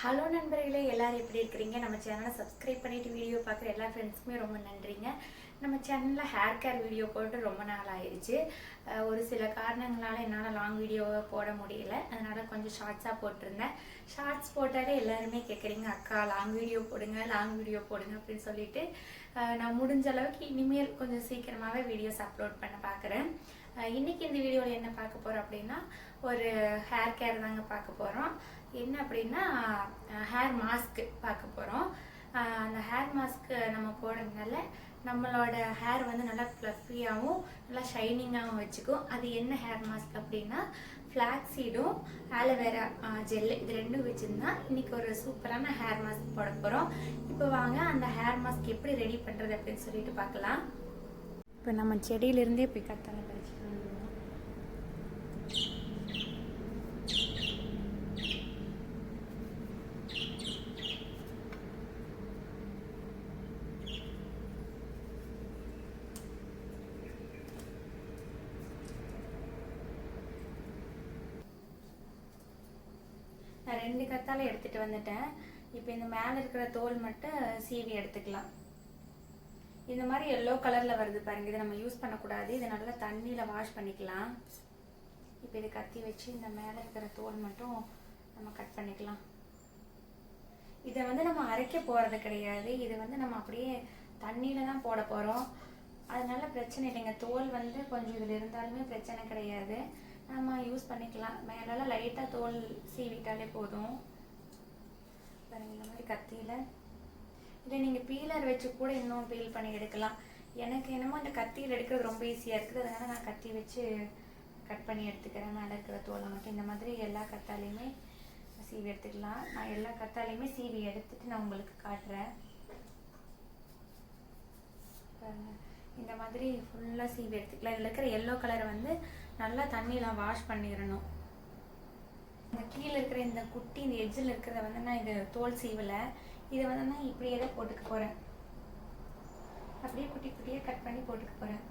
Hello நண்பர்களே எல்லாரும் எப்படி இருக்கிறீங்க? நம்ம சேனலை சப்ஸ்கிரைப் பண்ணிட்டு வீடியோ பார்க்குற எல்லா ஃப்ரெண்ட்ஸுக்குமே ரொம்ப நன்றிங்க. நம்ம சேனலில் ஹேர் கேர் வீடியோ போட்டு ரொம்ப நாள் ஆயிடுச்சு. ஒரு சில காரணங்களால் என்னால் லாங் வீடியோவை போட முடியல. அதனால் கொஞ்சம் ஷார்ட்ஸாக போட்டிருந்தேன். ஷார்ட்ஸ் போட்டாலே எல்லாருமே கேட்குறீங்க அக்கா லாங் வீடியோ போடுங்க லாங் வீடியோ போடுங்க அப்படின்னு சொல்லிட்டு நான் முடிஞ்ச அளவுக்கு இனிமேல் கொஞ்சம் சீக்கிரமாகவே வீடியோஸ் அப்லோட் பண்ண பார்க்குறேன் இன்றைக்கி இன்னைக்கு இந்த வீடியோவில் என்ன பார்க்க போகிறோம் அப்படின்னா ஒரு ஹேர் கேர் தாங்க பார்க்க போகிறோம் என்ன அப்படின்னா ஹேர் மாஸ்க் பார்க்க போகிறோம் அந்த ஹேர் மாஸ்க் நம்ம போடுறதுனால நம்மளோட ஹேர் வந்து நல்லா ஃப்ளஃபியாகவும் நல்லா ஷைனிங்காகவும் வச்சுக்கும். அது என்ன ஹேர் மாஸ்க் அப்படின்னா ஃப்ளாக் சீடும் ஆலோவேரா ஜெல்லு இது ரெண்டும் வச்சுருந்தா இன்றைக்கி ஒரு சூப்பரான ஹேர் மாஸ்க் போட போகிறோம் இப்போ வாங்க அந்த ஹேர் மாஸ்க் எப்படி ரெடி பண்ணுறது அப்படின்னு சொல்லிட்டு பார்க்கலாம். இப்போ நம்ம செடியிலேருந்தே போய் கத்தாழை படிச்சுக்கலாம் நான் ரெண்டு கத்தால் எடுத்துட்டு வந்துட்டேன். இப்போ இந்த மேலே இருக்கிற தோல் மட்டும் சீவி எடுத்துக்கலாம். இந்த மாதிரி எல்லோ கலரில் வருது பாருங்க. இதை நம்ம யூஸ் பண்ணக்கூடாது. இதை நல்லா தண்ணியில் வாஷ் பண்ணிக்கலாம். இப்போ இது கத்தி வச்சு இந்த மேலே இருக்கிற தோல் மட்டும் நம்ம கட் பண்ணிக்கலாம். இதை வந்து நம்ம அரைக்க போகிறது கிடையாது. இது வந்து நம்ம அப்படியே தண்ணியில் தான் போட போகிறோம் அதனால பிரச்சனை இல்லைங்க. தோல் வந்து கொஞ்சம் இதில் இருந்தாலுமே பிரச்சனை கிடையாது. நம்ம யூஸ் பண்ணிக்கலாம். மேலே லைட்டாக தோல் சீவிட்டாலே போதும். பாருங்க இந்த மாதிரி கத்தியில். இல்லை நீங்கள் பீலர் வச்சு கூட இன்னும் பீல் பண்ணி எடுக்கலாம். எனக்கு என்னமோ இந்த கத்தியில் எடுக்கிறது ரொம்ப ஈஸியாக இருக்குது. அதனால் நான் கத்தி வச்சு கட் பண்ணி எடுத்துக்கிறேன். மேலே இருக்கிற தோலை மட்டும். இந்த மாதிரி எல்லா கத்தாலையுமே சீவி எடுத்துக்கலாம். நான் எல்லா கத்தாலையுமே சீவி எடுத்துட்டு நான் உங்களுக்கு காட்டுறேன். பாருங்கள் இந்த மாதிரி ஃபுல்லாக சீவி எடுத்துக்கலாம். இதில் இருக்கிற எல்லோ கலரை வந்து நல்லா தண்ணியில் வாஷ் பண்ணிடணும். இந்த கீழே இருக்கிற இந்த குட்டி இந்த எட்ஜில் இருக்கிறத வந்து நான் இது தோல் சீவலை. இதை வந்து நான் இப்படியே தான் போட்டுக்க போகிறேன் அப்படியே குட்டி குட்டியாக கட் பண்ணி போட்டுக்க போகிறேன்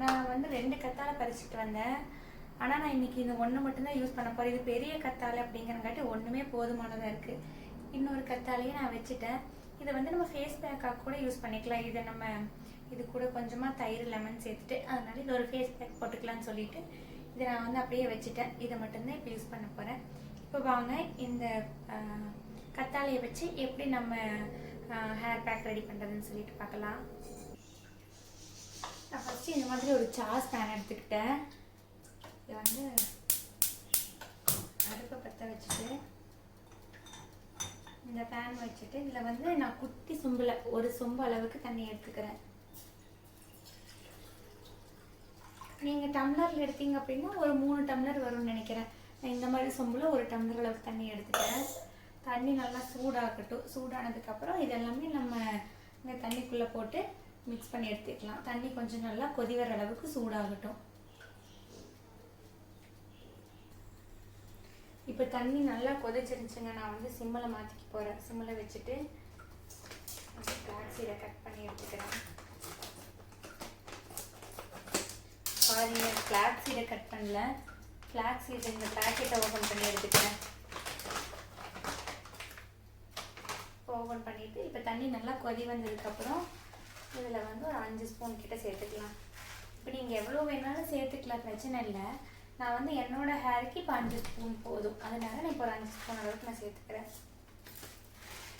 நான் வந்து ரெண்டு கத்தால் பறிச்சுட்டு வந்தேன். ஆனால் நான் இன்னைக்கு இந்த ஒன்று மட்டும்தான் யூஸ் பண்ண போகிறேன் இது பெரிய கத்தாழை அப்படிங்கிறங்காட்டி ஒன்றுமே போதுமானதாக இருக்குது இன்னொரு கத்தாலையும் நான் வச்சுட்டேன். இதை வந்து நம்ம ஃபேஸ் பேக்காக கூட யூஸ் பண்ணிக்கலாம். இதை நம்ம இது கூட கொஞ்சமாக தயிர் லெமன் சேர்த்துட்டு அதனால இது ஒரு ஃபேஸ் பேக் போட்டுக்கலாம்னு சொல்லிட்டு இதை நான் வந்து அப்படியே வச்சுட்டேன். இதை மட்டும்தான் இப்போ யூஸ் பண்ண போகிறேன் இப்போ வாங்க இந்த கத்தாழையை வச்சு எப்படி நம்ம ஹேர் பேக் ரெடி பண்ணுறதுன்னு சொல்லிட்டு பார்க்கலாம். நான் ஃபஸ்ட்டு இந்த மாதிரி ஒரு சாஸ் பேன் எடுத்துக்கிட்டேன். இதை வந்து அடுப்பை பற்ற வச்சுட்டு இந்த பேன் வச்சுட்டு இதில் வந்து நான் குட்டி சொம்பில் ஒரு சொம்பு அளவுக்கு தண்ணி எடுத்துக்கிறேன். நீங்கள் டம்ளரில் எடுத்தீங்க அப்படின்னா ஒரு மூணு டம்ளர் வரும்னு நினைக்கிறேன். நான் இந்த மாதிரி சொம்பில் ஒரு டம்ளர் அளவுக்கு தண்ணி எடுத்துக்கிறேன். தண்ணி நல்லா சூடாகட்டும். சூடானதுக்கப்புறம் இதெல்லாமே நம்ம இந்த தண்ணிக்குள்ளே போட்டு மிக்ஸ் பண்ணி எடுத்துக்கலாம். தண்ணி கொஞ்சம் நல்லா கொதி வர அளவுக்கு சூடாகட்டும். இப்போ தண்ணி நல்லா கொதிச்சிருந்துச்சுங்க. நான் வந்து சிம்மில் மாற்றிக்க போகிறேன் சிம்மில் வச்சுட்டு ஃப்ளாக்ஸியில் கட் பண்ணி எடுத்துக்கிறேன். பாருங்க ஃப்ளாக் சீடை கட் பண்ணல. ஃப்ளாக் சீடு இந்த பேக்கெட்டை ஓப்பன் பண்ணி எடுத்துக்கிறேன். ஓப்பன் பண்ணிவிட்டு இப்போ தண்ணி நல்லா கொதி வந்ததுக்கப்புறம் இதில் வந்து ஒரு அஞ்சு ஸ்பூன் கிட்ட சேர்த்துக்கலாம். இப்போ நீங்கள் எவ்வளோ வேணாலும் சேர்த்துக்கலாம் பிரச்சனை இல்லை. நான் வந்து என்னோட ஹேருக்கு இப்போ அஞ்சு ஸ்பூன் போதும். அதனால நான் இப்போ ஒரு அஞ்சு ஸ்பூன் அளவுக்கு நான் சேர்த்துக்கிறேன்.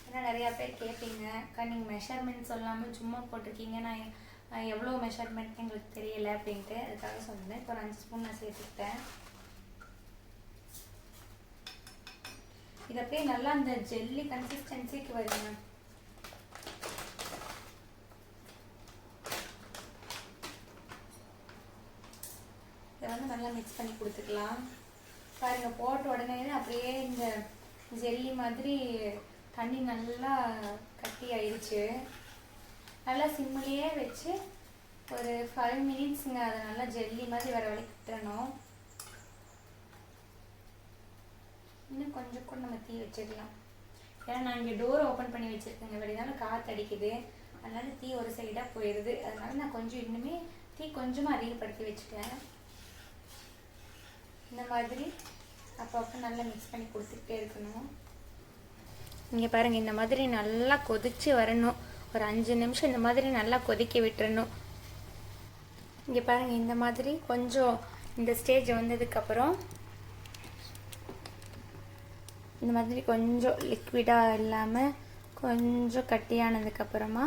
ஏன்னா நிறையா பேர் கேட்பீங்க அக்கா நீங்கள் மெஷர்மெண்ட் சொல்லாமல் சும்மா போட்டிருக்கீங்க. நான் எவ்வளோ மெஷர்மெண்ட் எங்களுக்கு தெரியல அப்படின்ட்டு அதுக்காக சொன்னேன். இப்போ ஒரு அஞ்சு ஸ்பூன் நான் சேர்த்துக்கிட்டேன். இது அப்படியே நல்லா அந்த ஜெல்லி கன்சிஸ்டன்சிக்கு வருங்க இதை வந்து நல்லா மிக்ஸ் பண்ணி கொடுத்துக்கலாம். பாருங்க போட்ட உடனே அப்படியே இந்த ஜெல்லி மாதிரி தண்ணி நல்லா கட்டி ஆயிடுச்சு நல்லா சிம்மிலேயே வச்சு ஒரு ஃபைவ் மினிட்ஸுங்க அதை நல்லா ஜெல்லி மாதிரி வர வரைக்கும் விட்டுறணும் இன்னும் கொஞ்சம் கூட நம்ம தீ வச்சிடலாம். ஏன்னா நான் இங்கே டோர் ஓப்பன் பண்ணி வச்சுருக்கேங்க. வெளியால காற்று அடிக்குது. அதனால தீ ஒரு சைடாக போயிடுது அதனால நான் கொஞ்சம் இன்னுமே தீ கொஞ்சமாக அதிகப்படுத்தி வச்சுட்டேன். இந்த மாதிரி அப்பப்போ நல்லா மிக்ஸ் பண்ணி கொடுத்துக்கிட்டே இருக்கணும். இங்கே பாருங்கள் இந்த மாதிரி நல்லா கொதிச்சு வரணும். ஒரு அஞ்சு நிமிஷம் இந்த மாதிரி நல்லா கொதிக்க விட்டுறணும். இங்கே பாருங்கள் இந்த மாதிரி கொஞ்சம் இந்த ஸ்டேஜ் வந்ததுக்கப்புறம் இந்த மாதிரி கொஞ்சம் லிக்விடாக இல்லாமல் கொஞ்சம் கட்டியானதுக்கப்புறமா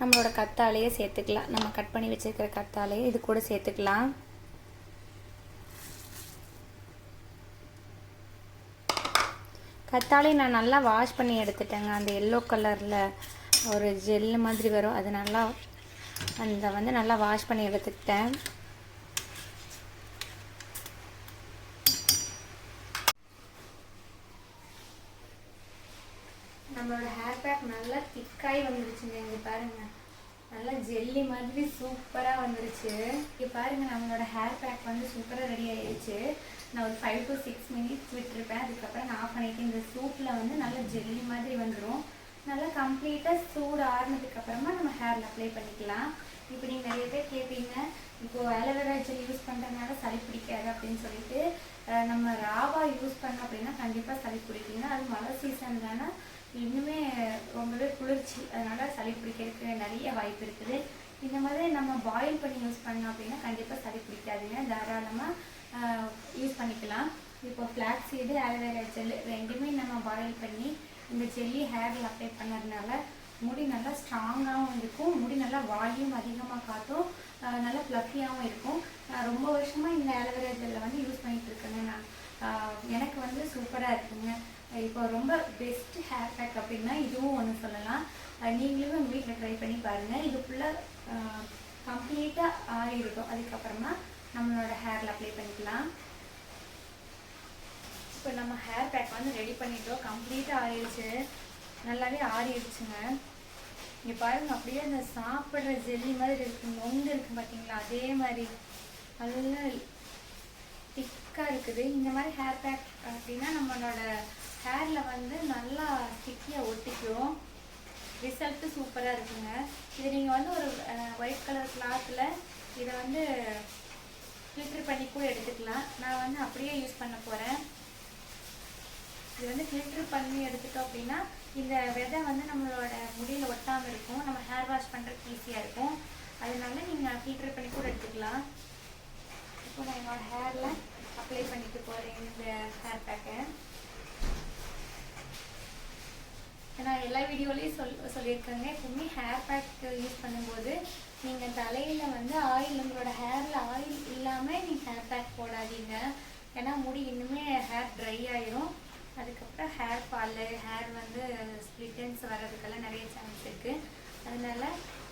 நம்மளோட கத்தாழையே சேர்த்துக்கலாம். நம்ம கட் பண்ணி வச்சுருக்கிற கத்தாலையே இது கூட சேர்த்துக்கலாம். கத்தாழை நான் நல்லா வாஷ் பண்ணி எடுத்துட்டேங்க. அந்த எல்லோ கலரில் ஒரு ஜெல்லு மாதிரி வரும். அது நல்லா அந்த வந்து நல்லா வாஷ் பண்ணி எடுத்துக்கிட்டேன். நம்மளோட ஹேர் பேக் நல்லா திக்காகி வந்துருச்சுங்க. இங்கே பாருங்க. நல்லா ஜெல்லி மாதிரி சூப்பராக வந்துருச்சு. இங்கே பாருங்க நம்மளோட ஹேர் பேக் வந்து சூப்பராக ரெடி ஆயிடுச்சு நான் ஒரு ஃபைவ் டு சிக்ஸ் மினிட்ஸ் விட்டுருப்பேன். அதுக்கப்புறம் நான் ஆஃப் பண்ணிட்டு இந்த சூப்பில் வந்து நல்லா ஜெல்லி மாதிரி வந்துடும் நல்லா கம்ப்ளீட்டாக சூடு ஆறுனதுக்கு அப்புறமா நம்ம ஹேரில் அப்ளை பண்ணிக்கலாம். இப்போ நீங்கள் நிறைய பேர் கேட்பீங்க இப்போது அலோவேரா ஜெல் யூஸ் பண்ணுறதுனால சளி பிடிக்காது அப்படின்னு சொல்லிட்டு நம்ம ராவா யூஸ் பண்ணோம் அப்படின்னா கண்டிப்பாக சளி பிடிக்குங்க அது மழை சீசன் தானே இன்னுமே ரொம்பவே குளிர்ச்சி. அதனால் சளி பிடிக்கிறதுக்கு நிறைய வாய்ப்பு இருக்குது. இந்த மாதிரி நம்ம பாயில் பண்ணி யூஸ் பண்ணோம் அப்படின்னா கண்டிப்பாக சளி பிடிக்காதுங்க. தாராளமாக யூஸ் பண்ணிக்கலாம். இப்போ ஃப்ளாக் சீடு அலோவேரா ஜெல் ரெண்டுமே நம்ம பாயில் பண்ணி இந்த ஜெல்லி ஹேரில் அப்ளை பண்ணதுனால முடி நல்லா ஸ்ட்ராங்காகவும் இருக்கும். முடி நல்லா வால்யூம் அதிகமாக காட்டும். நல்லா ஃப்ளஃபியாகவும் இருக்கும். நான் ரொம்ப வருஷமாக இந்த ஆலோவேரா ஜெல்லை வந்து யூஸ் பண்ணிகிட்ருக்கேங்க இருக்கேங்க நான். எனக்கு வந்து சூப்பராக இருக்குங்க. இப்போ ரொம்ப பெஸ்ட் ஹேர் பேக் அப்படின்னா இதுவும் ஒன்று சொல்லலாம். நீங்களும் உங்கள் வீட்டில் ட்ரை பண்ணி பாருங்கள் இது ஃபுல்லாக கம்ப்ளீட்டாக ஆறி இருக்கும் அதுக்கப்புறமா நம்மளோட ஹேரில் அப்ளை பண்ணிக்கலாம். இப்போ நம்ம ஹேர் பேக் வந்து ரெடி பண்ணிட்டோம். கம்ப்ளீட்டாக ஆயிடுச்சு நல்லாவே ஆறிடுச்சுங்க. இங்கே பாருங்க அப்படியே அந்த சாப்பிட்ற ஜெல்லி மாதிரி இருக்கு. நொங்கு இருக்கு பார்த்தீங்களா அதே மாதிரி. நல்லா திக்காக இருக்குது. இந்த மாதிரி ஹேர் பேக் அப்படின்னா நம்மளோட ஹேரில் வந்து நல்லா திக்கியாக ஒட்டிக்கும். ரிசல்ட்டு சூப்பராக இருக்குங்க. இது நீங்கள் வந்து ஒரு ஒயிட் கலர் கிளாத்தில் இதை வந்து ஃபில்டர் பண்ணி கூட எடுத்துக்கலாம். நான் வந்து அப்படியே யூஸ் பண்ண போகிறேன் இது வந்து ஃபில்டர் பண்ணி எடுத்துட்டோம் அப்படின்னா இந்த விதை வந்து நம்மளோட முடியில் ஒட்டாமல் இருக்கும். நம்ம ஹேர் வாஷ் பண்ணுறதுக்கு ஈஸியாக இருக்கும். அதனால நீங்கள் ஃபில்டர் பண்ணி கூட எடுத்துக்கலாம். இப்போ நான் என்னோட ஹேரில் அப்ளை பண்ணிட்டு போகிறேன் இந்த ஹேர் பேக்கை நான் எல்லா வீடியோலையும் சொல் சொல்லியிருக்கேங்க. எப்பவுமே ஹேர் பேக் யூஸ் பண்ணும்போது நீங்கள் தலையில் வந்து ஆயில் உங்களோட ஹேரில் ஆயில் இல்லாமல் நீங்கள் ஹேர் பேக் போடாதீங்க. ஏன்னா முடி இன்னுமே ஹேர் ட்ரை ஆயிரும். அதுக்கப்புறம் ஹேர் ஃபாலு ஹேர் வந்து ஸ்ப்ளிட்டன்ஸ் வர்றதுக்கெல்லாம் நிறைய சான்ஸ் இருக்குது அதனால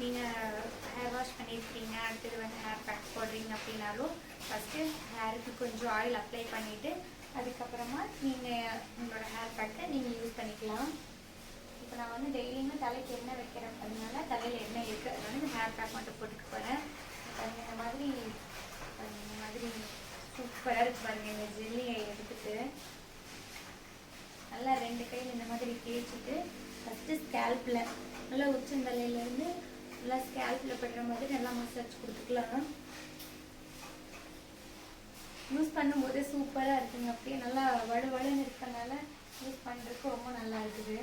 நீங்கள் ஹேர் வாஷ் பண்ணியிருக்கீங்க அடுத்தது வந்து ஹேர் பேக் போடுறீங்க அப்படின்னாலும் ஃபஸ்ட்டு ஹேருக்கு கொஞ்சம் ஆயில் அப்ளை பண்ணிவிட்டு அதுக்கப்புறமா நீங்கள் உங்களோட ஹேர் பேக்கை நீங்கள் யூஸ் பண்ணிக்கலாம். இப்போ நான் வந்து டெய்லியுமே தலைக்கு எண்ணெய் வைக்கிறேன் அதனால தலையில் எண்ணெய் இருக்குது அதனால இந்த ஹேர் பேக் மட்டும் போட்டுக்க போகிறேன் இந்த மாதிரி இந்த மாதிரி சூப்பராக இருக்கு பாருங்கள் இந்த ஜெல்லியை எடுத்துட்டு. நல்லா ரெண்டு கையில் இந்த மாதிரி தேய்ச்சிட்டு ஃபஸ்ட்டு ஸ்கேல்பில் நல்லா உச்சந்தலையிலேருந்து நல்லா ஸ்கேல்பில் படுற மாதிரி நல்லா மசாஜ் கொடுத்துக்கலாம். யூஸ் பண்ணும்போது சூப்பராக இருக்குங்க. அப்படியே நல்லா வடு வலுன்னு இருக்கனால யூஸ் பண்ணுறதுக்கு ரொம்ப நல்லா இருக்குது.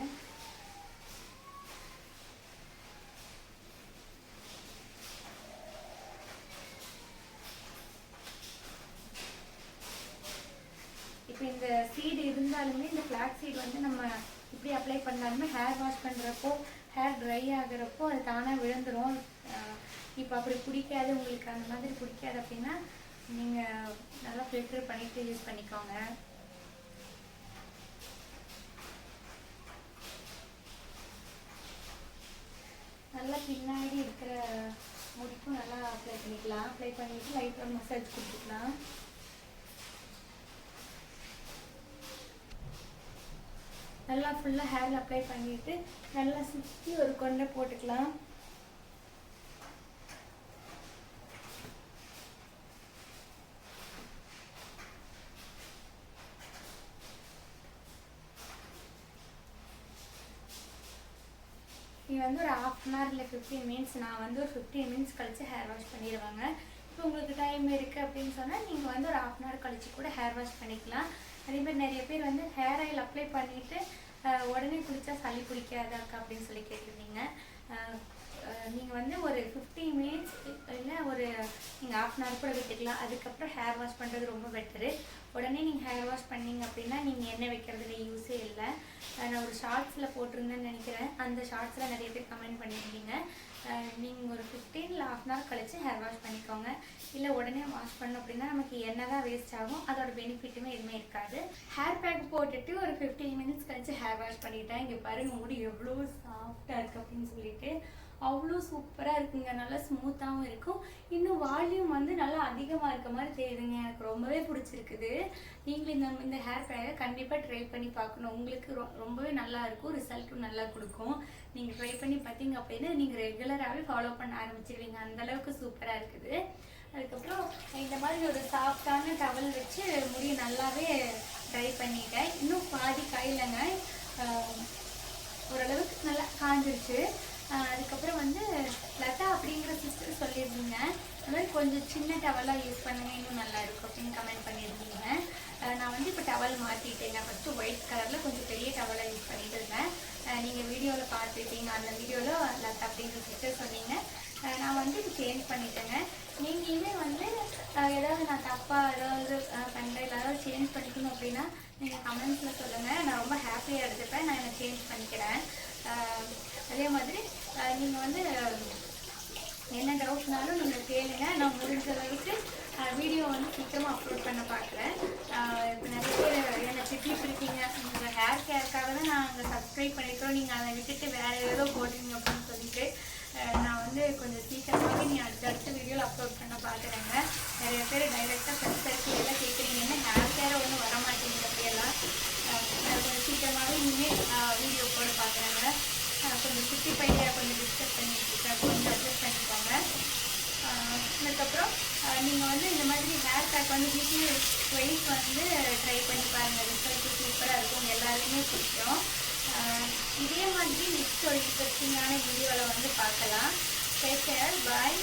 இப்போ இந்த சீடு இருந்தாலுமே இந்த ஃப்ளாக் சீடு வந்து நம்ம இப்படி அப்ளை பண்ணாலுமே ஹேர் வாஷ் பண்ணுறப்போ ஹேர் ட்ரை ஆகுறப்போ அது தானாக விழுந்துடும் இப்போ அப்படி பிடிக்காது உங்களுக்கு அந்த மாதிரி பிடிக்காது அப்படின்னா நீங்கள் நல்லா ஃபில்டர் பண்ணிட்டு யூஸ் பண்ணிக்கோங்க. நல்லா பின்னாடி இருக்கிற முடிக்கும் நல்லா அப்ளை பண்ணிக்கலாம். அப்ளை பண்ணிட்டு லைட்டாக மசாஜ் கொடுத்துக்கலாம். நல்லா ஃபுல்லாக ஹேரில் அப்ளை பண்ணிட்டு நல்லா சுற்றி ஒரு கொண்டை போட்டுக்கலாம். நீ வந்து ஒரு ஹாஃப் அன் ஹவர் இல்லை ஃபிஃப்டீன் மினிட்ஸ் நான் வந்து ஒரு ஃபிஃப்டீன் மினிட்ஸ் கழிச்சு ஹேர் வாஷ் பண்ணிடுவாங்க. இப்போ உங்களுக்கு டைம் இருக்குது அப்படின்னு சொன்னால் நீங்கள் வந்து ஒரு ஹாஃப் அன் ஹவர் கழிச்சு கூட ஹேர் வாஷ் பண்ணிக்கலாம். அதே மாதிரி நிறைய பேர் வந்து ஹேர் ஆயில் அப்ளை பண்ணிவிட்டு உடனே குடிச்சா சளி பிடிக்காதாக்கா அப்படின்னு சொல்லி கேட்டிருந்தீங்க. நீங்கள் வந்து ஒரு 15 மினிட்ஸ் இல்லை ஒரு நீங்கள் ஆஃப் அன் ஹவர் கூட விட்டுக்கலாம். அதுக்கப்புறம் ஹேர் வாஷ் பண்ணுறது ரொம்ப பெட்டரு உடனே நீங்கள் ஹேர் வாஷ் பண்ணீங்க அப்படின்னா நீங்கள் எண்ணெய் வைக்கிறதுல யூஸே இல்லை. நான் ஒரு ஷார்ட்ஸில் போட்டிருந்தேன்னு நினைக்கிறேன். அந்த ஷார்ட்ஸில் நிறைய பேர் கமெண்ட் பண்ணியிருந்தீங்க நீங்கள் ஒரு ஃபிஃப்டீனில் ஆஃப் அன் ஹவர் கழிச்சு ஹேர் வாஷ் பண்ணிக்கோங்க. இல்லை உடனே வாஷ் பண்ணோம் அப்படின்னா நமக்கு எண்ணெய் தான் வேஸ்ட் ஆகும். அதோட பெனிஃபிட்டுமே எதுவுமே இருக்காது. ஹேர் பேக் போட்டுட்டு ஒரு 15 மினிட்ஸ் கழிச்சு ஹேர் வாஷ் பண்ணிட்டேன். இங்கே பாருங்க முடி எவ்வளோ சாஃப்டாக இருக்குது அப்படின்னு சொல்லிட்டு. அவ்வளோ சூப்பராக இருக்குங்க. நல்லா ஸ்மூத்தாகவும் இருக்கும். இன்னும் வால்யூம் வந்து நல்லா அதிகமாக இருக்க மாதிரி தெரியுதுங்க. எனக்கு ரொம்பவே பிடிச்சிருக்குது. நீங்களும் இந்த இந்த ஹேர் பேக்கை கண்டிப்பாக ட்ரை பண்ணி பார்க்கணும். உங்களுக்கு ரொ ரொம்பவே நல்லா இருக்கும். ரிசல்ட்டும் நல்லா கொடுக்கும். நீங்கள் ட்ரை பண்ணி பார்த்தீங்க அப்படின்னா நீங்கள் ரெகுலராகவே ஃபாலோ பண்ண ஆரம்பிச்சிருவீங்க. அந்த அளவுக்கு சூப்பராக இருக்குது. அதுக்கப்புறம் இந்த மாதிரி ஒரு சாஃப்டான டவல் வச்சு முடியை நல்லாவே ட்ரை பண்ணிட்டேன். இன்னும் பாதி காயிலங்க ஓரளவுக்கு நல்லா காஞ்சிருச்சு. அதுக்கப்புறம் வந்து லதா அப்படிங்கிற சிஸ்டர் சொல்லியிருந்தீங்க. அது மாதிரி கொஞ்சம் சின்ன டவலாக யூஸ் பண்ணுங்க இன்னும் நல்லாயிருக்கும் அப்படின்னு கமெண்ட் பண்ணியிருந்தீங்க. நான் வந்து இப்போ டவல் மாற்றிட்டேன் நான் ஃபஸ்ட்டு ஒயிட் கலரில் கொஞ்சம் பெரிய டவலாக யூஸ் பண்ணிட்டு இருந்தேன் நீங்கள் வீடியோவில் பார்த்துருக்கீங்க அந்த வீடியோவில் லதா அப்படிங்கிற சிஸ்டர் சொன்னீங்க. நான் வந்து சேஞ்ச் பண்ணிட்டேங்க. நீங்களுமே வந்து ஏதாவது நான் தப்பாக ஏதாவது பண்ணுறேன் ஏதாவது சேஞ்ச் பண்ணிக்கணும் அப்படின்னா நீங்கள் கமெண்ட்ஸில் சொல்லுங்கள் நான் ரொம்ப ஹாப்பியாக எடுத்துப்பேன். நான் என்னை சேஞ்ச் பண்ணிக்கிறேன். அதே மாதிரி நீங்கள் வந்து என்ன டவுட்னாலும் நீங்கள் கேளுங்க. நான் முடிஞ்ச அளவுக்கு வீடியோ வந்து சீக்கிரமாக அப்லோட் பண்ண பார்க்குறேன் இப்போ நிறைய பேர் என்னை திட்டிட்டு இருக்கீங்க உங்கள் ஹேர் கேருக்காக தான் நாங்கள் சப்ஸ்கிரைப் பண்ணியிருக்கிறோம். நீங்கள் அதை விட்டுட்டு வேறு ஏதோ போடுறீங்க அப்படின்னு சொல்லிட்டு நான் வந்து கொஞ்சம் சீக்கிரமாகவே நீ அடுத்த அடுத்த வீடியோவில் அப்லோட் பண்ண பார்க்குறேங்க நிறைய பேர் டைரெக்டாக ஃப்ரெண்ட்ஸ் சர்க்கிள் எல்லாம் கேட்குறீங்கன்னா ஹேர் கேரை ஒன்றும் வரமாட்டேங்குது அப்படியெல்லாம். நான் கொஞ்சம் சீக்கிரமாகவே இனிமேல் வீடியோ போட பார்க்குறேன் கொஞ்சம் சுற்றி பையில கொஞ்சம் டிஸ்கஸ் பண்ணிட்டு கொஞ்சம் அட்ஜஸ்ட் பண்ணிக்கோங்க ஆஹ் அதுக்கப்புறம் நீங்கள் வந்து இந்த மாதிரி ஹேர் பேக் வந்து வீக்லி ட்வைஸ் வந்து ட்ரை பண்ணி பாருங்கள் ரிசல்ட் சூப்பராக இருக்கும். உங்க எல்லாருக்குமே பிடிக்கும். இதே மாதிரி நெக்ஸ்ட் ஒரு இன்ட்ரெஸ்டிங்கான வீடியோவில் வந்து பார்க்கலாம். Take care bye